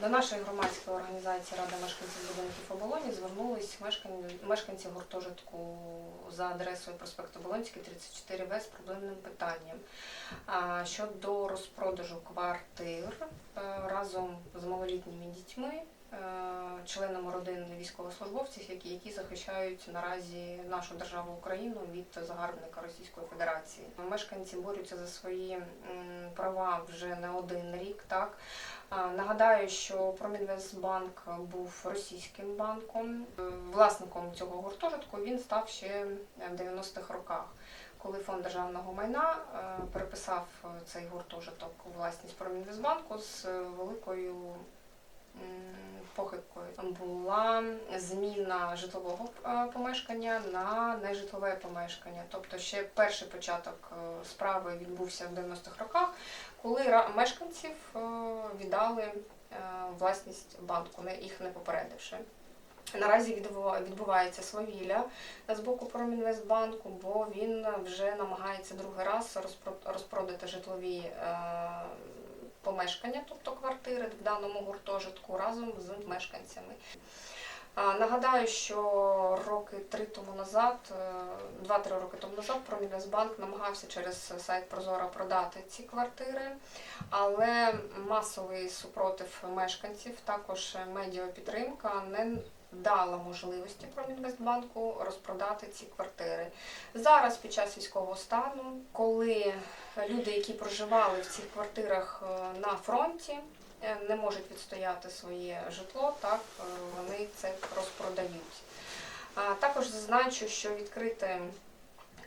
До нашої громадської організації Рада мешканців будинків оболоні звернулись мешканці, гуртожитку за адресою проспекту Болонський, 34В з проблемним питанням. Щодо розпродажу квартир е, разом з малолітніми дітьми, членами родин військовослужбовців, які, які захищають наразі нашу державу Україну від загарбника Російської Федерації. Мешканці борються за свої права вже не один рік. Так Нагадаю, що Промінвестбанк був російським банком. Е, Власником цього гуртожитку він став ще в 90-х роках, коли фонд державного майна е, переписав е, цей гуртожиток у власність Промінвестбанку з е, великою похибкою. Була зміна житлового е, помешкання на нежитлове помешкання. Тобто ще перший початок е, справи відбувся в 90-х роках, коли мешканців е, віддали власність банку, їх не попередивши. Наразі відбува- відбувається свавілля з боку Промінвестбанку, бо він вже намагається другий раз розпро- розпродати житлові помешкання, тобто квартири в даному гуртожитку разом з мешканцями. Нагадаю, що роки три тому назад, е, два-три роки тому назад, Промінезбанк намагався через сайт Прозора продати ці квартири, але масовий супротив мешканців, також медіапідтримка не дала можливості Промінгазбанку розпродати ці квартири. Зараз, під час військового стану, коли люди, які проживали в цих квартирах е, на фронті, е, не можуть відстояти своє житло, так е, вони це розпродають. Також зазначу, що відкрите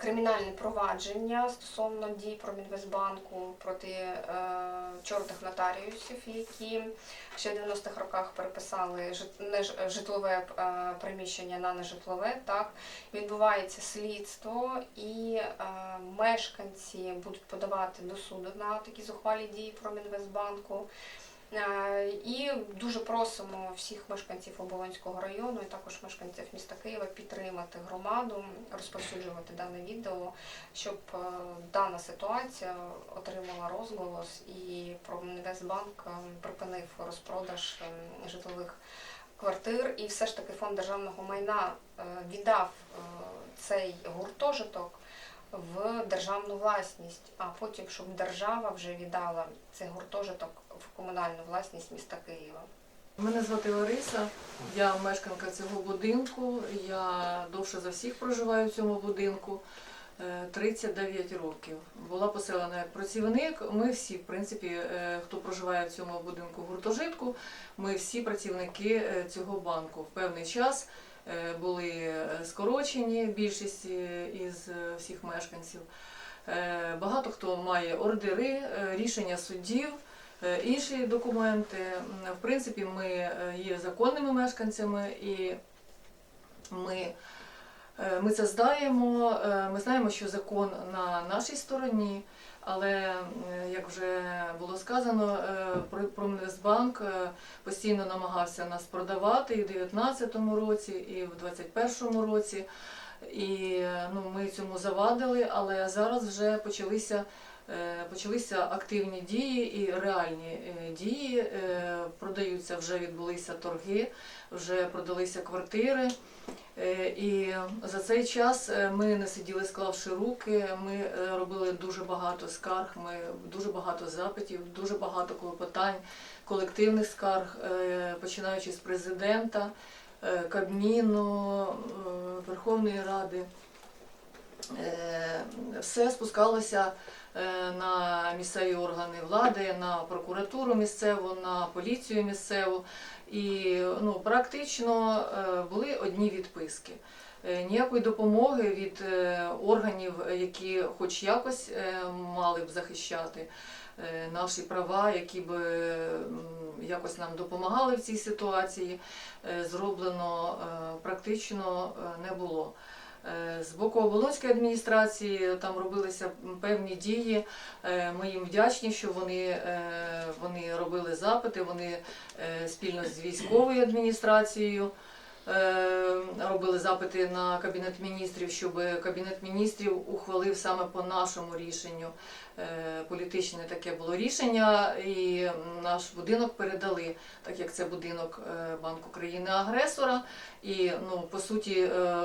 кримінальне провадження стосовно дій Промінвестбанку проти е, чорних нотаріусів, які ще в 90-х роках переписали житлове е, приміщення на нежитлове. Так відбувається слідство, і е, мешканці будуть подавати до суду на такі зухвалі дії Промінвестбанку. Е, І дуже просимо всіх мешканців Оболонського району і також мешканців міста Києва підтримати громаду, розповсюджувати дане відео, щоб е, дана ситуація отримала розголос і Промінвестбанк е, припинив розпродаж житлових квартир. І все ж таки фонд державного майна віддав цей гуртожиток в державну власність, а потім, щоб держава вже віддала цей гуртожиток в комунальну власність міста Києва. Мене звати Лариса, я мешканка цього будинку. Я довше за всіх проживаю в цьому будинку. е, 39 років. Була поселена як працівник. Ми всі, в принципі, е, хто проживає в цьому будинку гуртожитку, ми всі працівники е, цього банку. В певний час е, були е, скорочені більшість е, із е, всіх мешканців. Е, Багато хто має ордери, е, рішення суддів. Е, Інші документи, в принципі, ми е, є законними мешканцями і ми, е, ми це знаємо. Е, Ми знаємо, що закон на нашій стороні, але, е, як вже було сказано, е, Про- Промінвестбанк е, постійно намагався нас продавати і в 2019 році, і в 2021 році. І е, ну, ми цьому завадили, але зараз вже почалися Е, Почалися активні дії і реальні е, дії. Е, Продаються, вже відбулися торги, вже продалися квартири. Е, І за цей час е, ми не сиділи, склавши руки. Ми е, робили дуже багато скарг, ми дуже багато запитів, дуже багато клопотань, колективних скарг, е, починаючи з президента, е, Кабміну, е, Верховної Ради. Е, Все спускалося е, на місцеві органи влади, на прокуратуру місцеву, на поліцію місцеву. І ну, практично е, були одні відписки. Ніякої допомоги від органів, які хоч якось мали б захищати наші права, які б якось нам допомагали в цій ситуації, зроблено практично не було. Е, З боку Оболонської адміністрації там робилися певні дії. Е, Ми їм вдячні, що вони, е, вони робили запити, вони спільно з військовою адміністрацією робили запити на Кабінет міністрів, щоб Кабінет міністрів ухвалив саме по нашому рішенню. Е, Політичне таке було рішення, і наш будинок передали, так як це будинок е, Банку країни-агресора. І ну, по суті, е,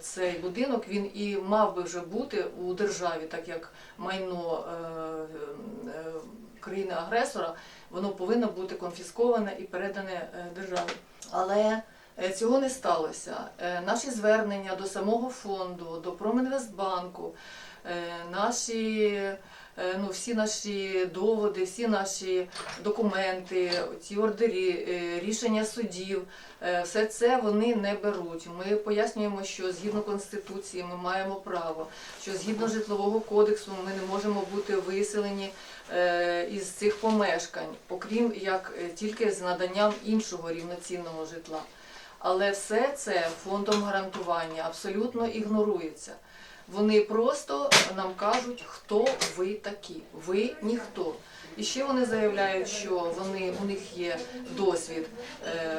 цей будинок він і мав би вже бути у державі, так як майно е, е, країни-агресора, воно повинно бути конфісковане і передане е, державі. Але е, цього не сталося. Е, Наші звернення до самого фонду, до Промінвестбанку, е, наші, е, ну, всі наші доводи, всі наші документи, ці ордері, е, рішення судів, е, все це вони не беруть. Ми пояснюємо, що згідно Конституції ми маємо право, що згідно житлового кодексу ми не можемо бути виселені е, із цих помешкань, окрім як е, тільки з наданням іншого рівноцінного житла. Але все це фондом гарантування абсолютно ігнорується. Вони просто нам кажуть, хто ви такі. Ви ніхто. І ще вони заявляють, що вони у них є досвід е,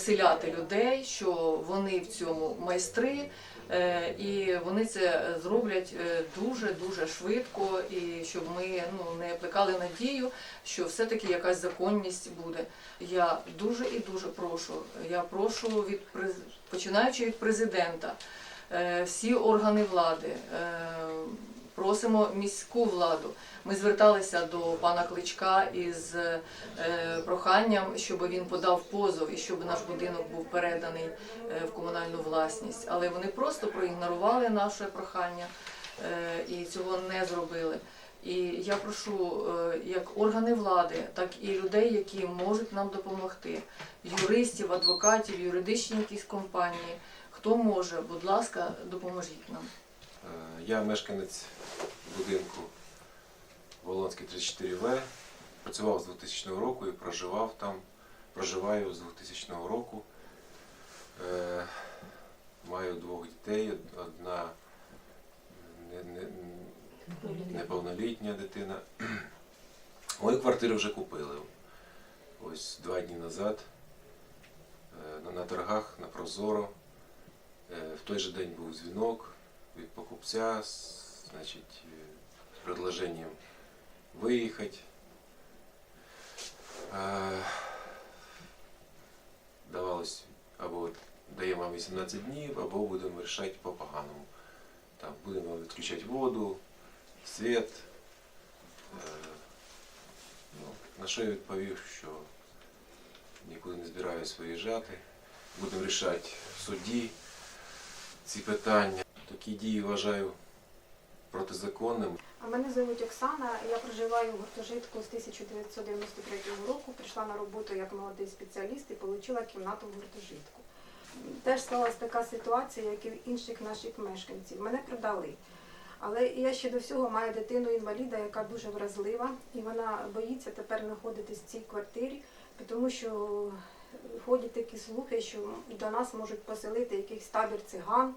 виселяти людей, що вони в цьому майстри, е, і вони це зроблять е, дуже дуже швидко, і щоб ми ну не плекали надію, що все-таки якась законність буде. Я дуже і дуже прошу. Я прошу від починаючи від президента, е, всі органи влади. Просимо міську владу. Ми зверталися до пана Кличка із е, проханням, щоб він подав позов і щоб наш будинок був переданий е, в комунальну власність. Але вони просто проігнорували наше прохання е, і цього не зробили. І я прошу як органи влади, так і людей, які можуть нам допомогти, юристів, адвокатів, юридичні якісь компанії. Хто може, будь ласка, допоможіть нам. Я мешканець будинку Волонський 34В. Працював з 2000 року і проживав там. Проживаю з 2000 року. Е, Маю двох дітей. Одна не- не- неповнолітня дитина. Мою квартиру вже купили. Ось два дні назад е, на- на торгах на Прозоро. Е, В той же день був дзвінок від покупця, з, значить, е, з предложением виїхати. Е, Давалось або даємо вам 18 днів, або будемо вирішати по-поганому. Там будемо відключати воду, світ. Е, Ну, на що я відповів, що нікуди не збираюсь виїжджати. Будемо рішати в суді ці питання. Такі дії вважаю протизаконним. Мене звуть Оксана. Я проживаю в гуртожитку з 1993 року. Прийшла на роботу як молодий спеціаліст і отримала кімнату в гуртожитку. Теж сталася така ситуація, як і в інших наших мешканців. Мене продали. Але я ще до всього маю дитину інваліда, яка дуже вразлива, і вона боїться тепер знаходитись в цій квартирі, тому що ходять такі слухи, що до нас можуть поселити якийсь табір циган,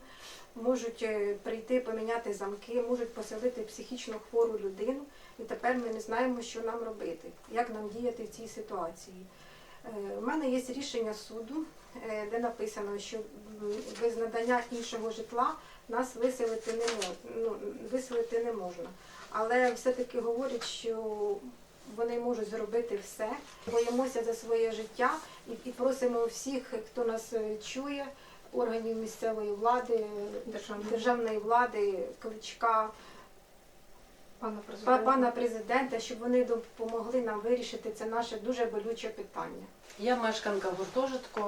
можуть е, прийти поміняти замки, можуть поселити психічно хвору людину. І тепер ми не знаємо, що нам робити, як нам діяти в цій ситуації. Е, У мене є рішення суду, е, де написано, що без надання іншого житла нас виселити не можна. Ну, виселити не можна. Але все-таки говорять, що вони можуть зробити все. Боїмося за своє життя і, і просимо всіх, хто нас е, чує, органів місцевої влади, Державної. державної влади, кличка, Пане па- президенте. пана президента, щоб вони допомогли нам вирішити це наше дуже болюче питання. Я мешканка гуртожитку,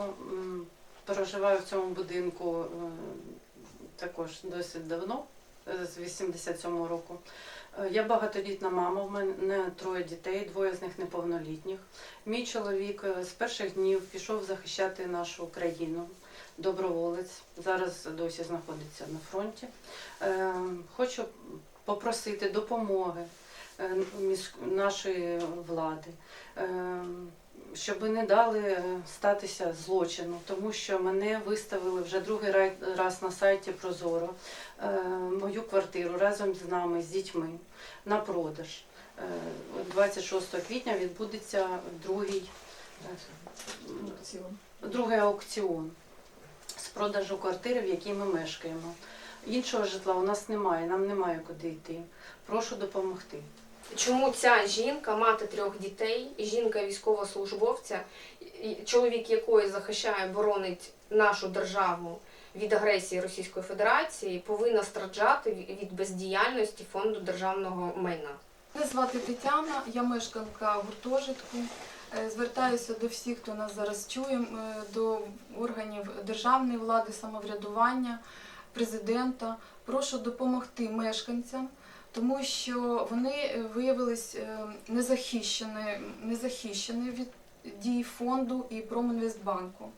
проживаю в цьому будинку е, також досить давно, з 87-го року. Е, Я багатодітна мама, в мене троє дітей, двоє з них неповнолітніх. Мій чоловік е, з перших днів пішов захищати нашу країну. Доброволець, зараз досі знаходиться на фронті. Е, Хочу попросити допомоги нашої влади. Е, щоб не дали е, статися злочину, тому що мене виставили вже другий раз на сайті Прозоро, е, мою квартиру разом з нами, з дітьми на продаж. Е, от 26 квітня відбудеться другий, е, другий аукціон. продажу квартири, в якій ми мешкаємо. Іншого житла у нас немає, нам немає куди йти. Прошу допомогти. Чому ця жінка, мати трьох дітей, жінка військовослужбовця, чоловік якої захищає, боронить нашу державу від агресії Російської Федерації, повинна страждати від- бездіяльності фонду державного майна? Мене звати Тетяна, я мешканка гуртожитку. Е, Звертаюся до всіх, хто нас зараз чує, е, до органів державної влади, самоврядування, президента. Прошу допомогти мешканцям, тому що вони е, виявились е, незахищені, незахищені від дій фонду і Промінвестбанку.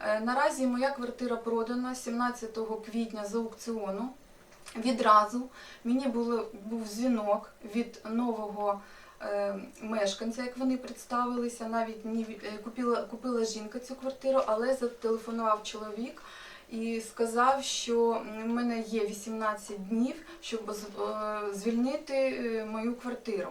Е, Наразі моя квартира продана 17 квітня за аукціону. Відразу мені було, був дзвінок від нового е, мешканця, як вони представилися. Навіть е, купила, купила жінка цю квартиру, але зателефонував чоловік і сказав, що в мене є 18 днів, щоб е, звільнити е, мою квартиру.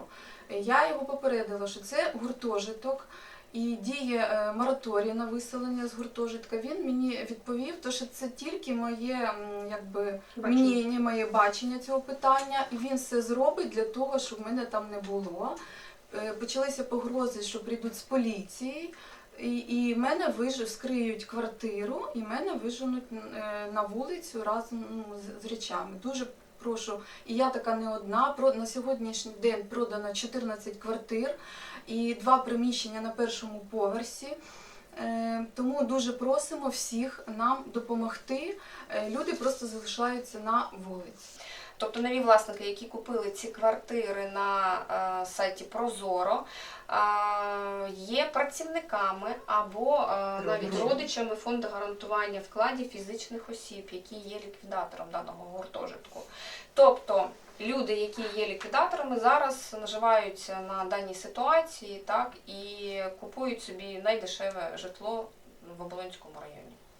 Я його попередила, що це гуртожиток. І діє е, мораторій на виселення з гуртожитка. Він мені відповів, то що це тільки моє якби мнення, моє бачення цього питання, і він все зробить для того, щоб мене там не було. Почалися погрози, що прийдуть з поліції, і, і мене виж... скриють квартиру, і мене виженуть е, на вулицю разом ну, з, речами. Дуже прошу, і я така не одна. Про на сьогоднішній день продано 14 квартир і два приміщення на першому поверсі. Е, Тому дуже просимо всіх нам допомогти. Е, Люди просто залишаються на вулиці. Тобто нові власники, які купили ці квартири на е, сайті Прозоро, е, є працівниками або е, навіть Родичами. фонду гарантування вкладів фізичних осіб, які є ліквідатором даного гуртожитку. Тобто люди, які є ліквідаторами, зараз наживаються на даній ситуації, так і купують собі найдешеве житло в Оболонському